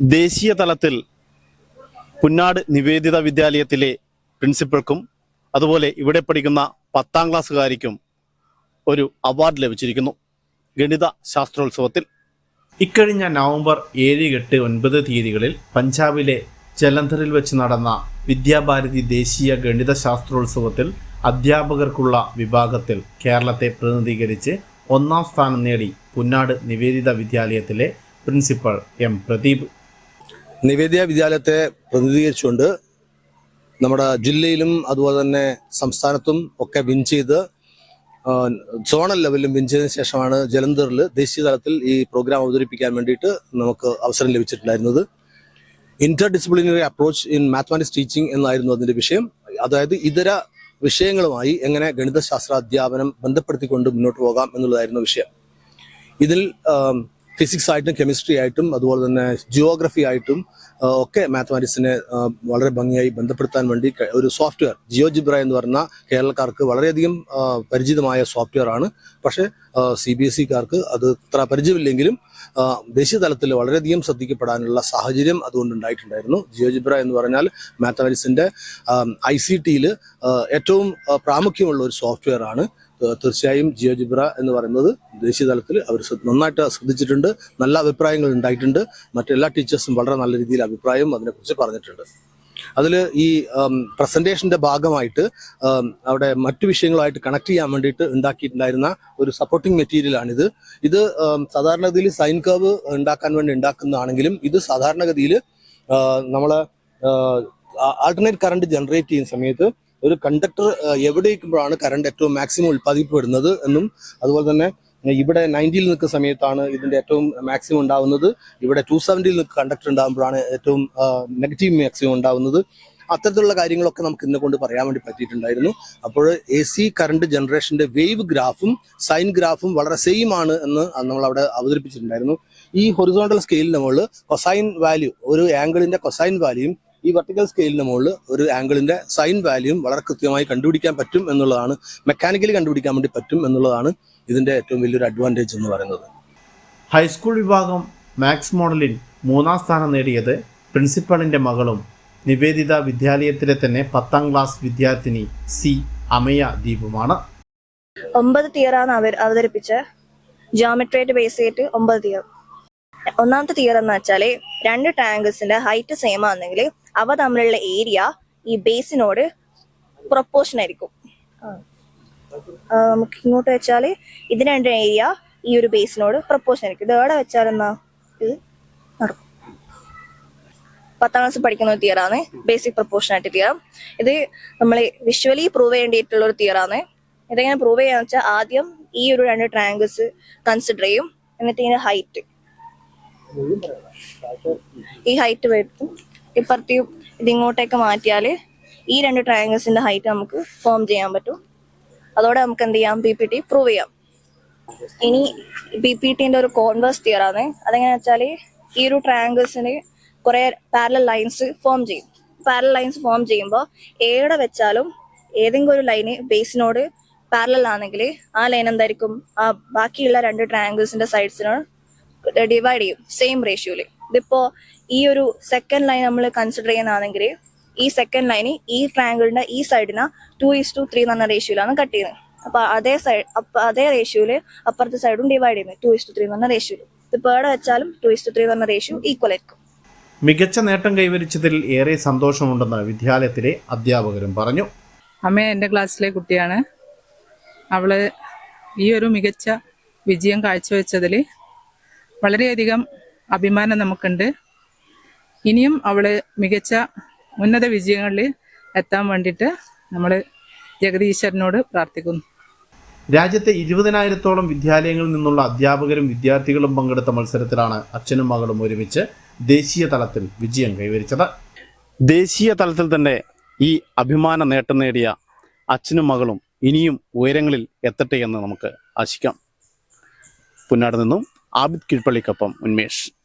ദേശീയ തലത്തിൽ പുന്നാട് നിവേദിത വിദ്യാലയത്തിലെ പ്രിൻസിപ്പൾക്കും അതുപോലെ ഇവിടെ പഠിക്കുന്ന പത്താം ക്ലാസ്സുകാരിക്കും ഒരു അവാർഡ് ലഭിച്ചിരിക്കുന്നു. ഗണിത ശാസ്ത്രോത്സവത്തിൽ. ഇക്കഴിഞ്ഞ നവംബർ ഏഴ് എട്ട് ഒൻപത് തീയതികളിൽ പഞ്ചാബിലെ ജലന്ധറിൽ വെച്ച് നടന്ന വിദ്യാഭാരതി ദേശീയ ഗണിത ശാസ്ത്രോത്സവത്തിൽ അധ്യാപകർക്കുള്ള വിഭാഗത്തിൽ കേരളത്തെ പ്രതിനിധീകരിച്ച് ഒന്നാം സ്ഥാനം നേടി പുന്നാട് നിവേദിത വിദ്യാലയത്തിലെ പ്രിൻസിപ്പൽ എം. പ്രദീപ്. നിവേദ്യ വിദ്യാലയത്തെ പ്രതിനിധീകരിച്ചുകൊണ്ട് നമ്മുടെ ജില്ലയിലും അതുപോലെ തന്നെ സംസ്ഥാനത്തും ഒക്കെ വിൻ ചെയ്ത് സോണൽ ലെവലിലും വിൻ ചെയ്തതിനു ശേഷമാണ് ജലന്ധറിൽ ദേശീയ തലത്തിൽ ഈ പ്രോഗ്രാം അവതരിപ്പിക്കാൻ വേണ്ടിയിട്ട് നമുക്ക് അവസരം ലഭിച്ചിട്ടുണ്ടായിരുന്നത്. Interdisciplinary approach in mathematics teaching എന്നായിരുന്നു അതിന്റെ വിഷയം. അതായത് ഇതര വിഷയങ്ങളുമായി എങ്ങനെ ഗണിതശാസ്ത്ര അധ്യാപനം ബന്ധപ്പെടുത്തിക്കൊണ്ട് മുന്നോട്ട് പോകാം എന്നുള്ളതായിരുന്നു വിഷയം. ഇതിൽ ഫിസിക്സ് ആയിട്ടും കെമിസ്ട്രി ആയിട്ടും അതുപോലെ തന്നെ ജിയോഗ്രഫി ആയിട്ടും ഒക്കെ മാത്തമാറ്റിക്സിനെ വളരെ ഭംഗിയായി ബന്ധപ്പെടുത്താൻ വേണ്ടി ഒരു സോഫ്റ്റ്വെയർ ജിയോജിബ്ര എന്ന് പറഞ്ഞ കേരളക്കാർക്ക് വളരെയധികം പരിചിതമായ സോഫ്റ്റ്വെയർ ആണ്. പക്ഷേ സി ബി എസ് ഇക്കാർക്ക് അത് അത്ര പരിചയമില്ലെങ്കിലും ദേശീയ തലത്തിൽ വളരെയധികം ശ്രദ്ധിക്കപ്പെടാനുള്ള സാഹചര്യം അതുകൊണ്ട് ഉണ്ടായിട്ടുണ്ടായിരുന്നു. ജിയോജിബ്ര എന്ന് പറഞ്ഞാൽ മാത്തമാറ്റിക്സിന്റെ ഐ സി ടിയിൽ ഏറ്റവും പ്രാമുഖ്യമുള്ള ഒരു സോഫ്റ്റ്വെയർ ആണ്. ഏഹ് ജിയോ ജിബ്ര എന്ന് പറയുന്നത് ദേശീയ തലത്തിൽ അവർ നന്നായിട്ട് ശ്രദ്ധിച്ചിട്ടുണ്ട്. നല്ല അഭിപ്രായങ്ങൾ ഉണ്ടായിട്ടുണ്ട്. മറ്റെല്ലാ ടീച്ചേഴ്സും വളരെ നല്ല രീതിയിൽ അഭിപ്രായം അതിനെക്കുറിച്ച് പറഞ്ഞിട്ടുണ്ട്. അതിൽ ഈ പ്രസന്റേഷന്റെ ഭാഗമായിട്ട് അവിടെ മറ്റു വിഷയങ്ങളുമായിട്ട് കണക്ട് ചെയ്യാൻ വേണ്ടിയിട്ട് ഉണ്ടാക്കിയിട്ടുണ്ടായിരുന്ന ഒരു സപ്പോർട്ടിംഗ് മെറ്റീരിയലാണിത് ഇത് സാധാരണഗതിയിൽ സൈൻ കർവ് ഉണ്ടാക്കാൻ വേണ്ടി ഉണ്ടാക്കുന്നതാണെങ്കിലും ഇത് സാധാരണഗതിയിൽ നമ്മൾ ആൾട്ടർനേറ്റ് കറണ്ട് ജനറേറ്റ് ചെയ്യുന്ന സമയത്ത് ഒരു കണ്ടക്ടർ എവിടെ ഇരിക്കുമ്പോഴാണ് കറണ്ട് ഏറ്റവും മാക്സിമം ഉൽപ്പാദിക്കപ്പെടുന്നത് എന്നും അതുപോലെ തന്നെ ഇവിടെ നയന്റിയിൽ നിൽക്കുന്ന സമയത്താണ് ഇതിന്റെ ഏറ്റവും മാക്സിമം ഉണ്ടാകുന്നത് ഇവിടെ ടു സെവന്റിയിൽ നിൽക്കുന്ന കണ്ടക്ടർ ഉണ്ടാകുമ്പോഴാണ് ഏറ്റവും നെഗറ്റീവ് മാക്സിമം ഉണ്ടാകുന്നത് അത്തരത്തിലുള്ള കാര്യങ്ങളൊക്കെ നമുക്ക് ഇന്നെ കൊണ്ട് പറയാൻ വേണ്ടി പറ്റിയിട്ടുണ്ടായിരുന്നു. അപ്പോൾ എ സി കറണ്ട് ജനറേഷന്റെ വേവ് ഗ്രാഫും സൈൻ ഗ്രാഫും വളരെ സെയിം ആണ് എന്ന് നമ്മൾ അവിടെ അവതരിപ്പിച്ചിട്ടുണ്ടായിരുന്നു. ഈ ഹൊറിസോണ്ടൽ സ്കെയിലിന് നമ്മൾ കൊസൈൻ വാല്യൂ ഒരു ആംഗിളിന്റെ കൊസൈൻ വാല്യൂയും ഈ വെർട്ടിക്കൽ സ്കെയിലിന് മുകളിൽ ഒരു ആംഗിളിന്റെ സൈൻ വാല്യൂം വളരെ കൃത്യമായി കണ്ടുപിടിക്കാൻ പറ്റും എന്നുള്ളതാണ് മെക്കാനിക്കലി കണ്ടുപിടിക്കാൻ വേണ്ടി പറ്റും എന്നുള്ളതാണ് ഇതിന്റെ ഏറ്റവും വലിയൊരു അഡ്വാന്റേജ് എന്ന് പറയുന്നത്. ഹൈസ്കൂൾ വിഭാഗം മാത്സ് മോഡലിൽ മൂന്നാം സ്ഥാനം നേടിയത് പ്രിൻസിപ്പളിന്റെ മകളും നിവേദിത വിദ്യാലയത്തിലെ തന്നെ പത്താം ക്ലാസ് വിദ്യാർത്ഥിനി സി അമയ ദീപുമാണ്. ഒമ്പത് തിയറാണ് അവർ അവതരിപ്പിച്ച. ജോമെട്രിയായിട്ട് ബേസ് ചെയ്തിട്ട് ഒമ്പത് തിയർ ഒന്നാമത്തെ തിയർ എന്ന് വെച്ചാൽ രണ്ട് ട്രയാങ്കിൾസിന്റെ ഹൈറ്റ് സെയിം ആണെങ്കിൽ അവ തമ്മിലുള്ള ഏരിയ ഈ ബേസിനോട് പ്രൊപ്പോർഷൻ ആയിരിക്കും. നമുക്ക് ഇങ്ങോട്ട് വെച്ചാൽ ഇതിന് രണ്ട് ഏരിയ ഈ ഒരു ബേസിനോട് പ്രൊപ്പോർഷൻ ആയിരിക്കും. ഇത് എവിടെ വെച്ചാൽ എന്നാ? പത്താം ക്ലാസ് പഠിക്കുന്ന ഒരു തിയറാണ് ബേസിക് പ്രൊപ്പോർഷനായിട്ട് തിയർ ഇത് നമ്മൾ വിഷ്വലി പ്രൂവ് ചെയ്യേണ്ടിയിട്ടുള്ള ഒരു തിയറാണ് ഇതെങ്ങനെ പ്രൂവ് ചെയ്യാന്ന് വെച്ചാൽ ആദ്യം ഈ ഒരു രണ്ട് ട്രാങ്കിൾസ് കൺസിഡർ ചെയ്യും. എന്നിട്ട് ഇതിന്റെ ഹൈറ്റ് ഈ ഹൈറ്റ് വരുത്തും. ഇപ്പുറത്തെയും ഇതിങ്ങോട്ടേക്ക് മാറ്റിയാൽ ഈ രണ്ട് ട്രയാങ്കിൾസിന്റെ ഹൈറ്റ് നമുക്ക് ഫോം ചെയ്യാൻ പറ്റും. അതോടെ നമുക്ക് എന്ത് ചെയ്യാം? പി പി ടി പ്രൂവ് ചെയ്യാം. ഇനി പി പി ടിന്റെ ഒരു കോൺവേഴ്സ് തിയറാണ് അതെങ്ങനെ വെച്ചാൽ ഈ ഒരു ട്രയാങ്കിൾസിന് കുറെ പാരലൽ ലൈൻസ് ഫോം ചെയ്യും. പാരലൽ ലൈൻസ് ഫോം ചെയ്യുമ്പോൾ എവിടെ വെച്ചാലും ഏതെങ്കിലും ഒരു ലൈന് ബേസിനോട് പാരലൽ ആണെങ്കിൽ ആ ലൈൻ എന്തായിരിക്കും? ആ ബാക്കിയുള്ള രണ്ട് ട്രയാങ്കിൾസിന്റെ സൈഡ്സിനോട് ഡിവൈഡ് ചെയ്യും. സെയിം റേഷ്യോയിൽ ഇതിപ്പോ ഈ ഒരു സെക്കൻഡ് ലൈൻ നമ്മൾ കൺസിഡർ ചെയ്യുന്നതാണെങ്കിൽ ഈ സെക്കൻഡ് ലൈന് ഈ ട്രയാങ്കിളിന്റെ ഈ സൈഡിന് ടു ഈസ് ടു ത്രീ എന്ന് പറഞ്ഞ റേഷ്യോയിലാണ് കട്ട് ചെയ്യുന്നത്. അപ്പൊ അതേ സൈഡ് അപ്പൊ അതേ റേഷ്യോയിൽ അപ്പുറത്തെ സൈഡും ഡിവൈഡ് ചെയ്യുന്നത് ടു ഈസ് ടു ത്രീ എന്ന് പറഞ്ഞ റേഷ്യോയിൽ ഇതിപ്പോ എവിടെ വെച്ചാലും ടു ഈസ് ടു ത്രീ എന്ന് പറഞ്ഞ റേഷ്യോ ഈക്വൽ ആയിരിക്കും. മികച്ച നേട്ടം കൈവരിച്ചതിൽ ഏറെ സന്തോഷമുണ്ടെന്ന് വിദ്യാലയത്തിലെ അധ്യാപകരും പറഞ്ഞു. അമ്മ എന്റെ ക്ലാസ്സിലെ കുട്ടിയാണ്. അവൾ ഈ ഒരു മികച്ച വിജയം കാഴ്ചവെച്ചതിൽ വളരെയധികം അഭിമാനം നമുക്കുണ്ട്. ഇനിയും അവൾ മികച്ച ഉന്നത വിജയങ്ങളിൽ എത്താൻ വേണ്ടിയിട്ട് നമ്മൾ ജഗദീശ്വരനോട് പ്രാർത്ഥിക്കുന്നു. രാജ്യത്തെ ഇരുപതിനായിരത്തോളം വിദ്യാലയങ്ങളിൽ നിന്നുള്ള അധ്യാപകരും വിദ്യാർത്ഥികളും പങ്കെടുത്ത മത്സരത്തിലാണ് അച്ഛനും മകളും ഒരുമിച്ച് ദേശീയ തലത്തിൽ വിജയം കൈവരിച്ചത്. ദേശീയ തലത്തിൽ തന്നെ ഈ അഭിമാന നേട്ടം നേടിയ അച്ഛനും മകളും ഇനിയും ഉയരങ്ങളിൽ എത്തട്ടെ എന്ന് നമുക്ക് ആശിക്കാം. പുന്നാട് നിന്നും ആബിദ് കീഴ്പള്ളിക്കൊപ്പം ഉന്മേഷ്.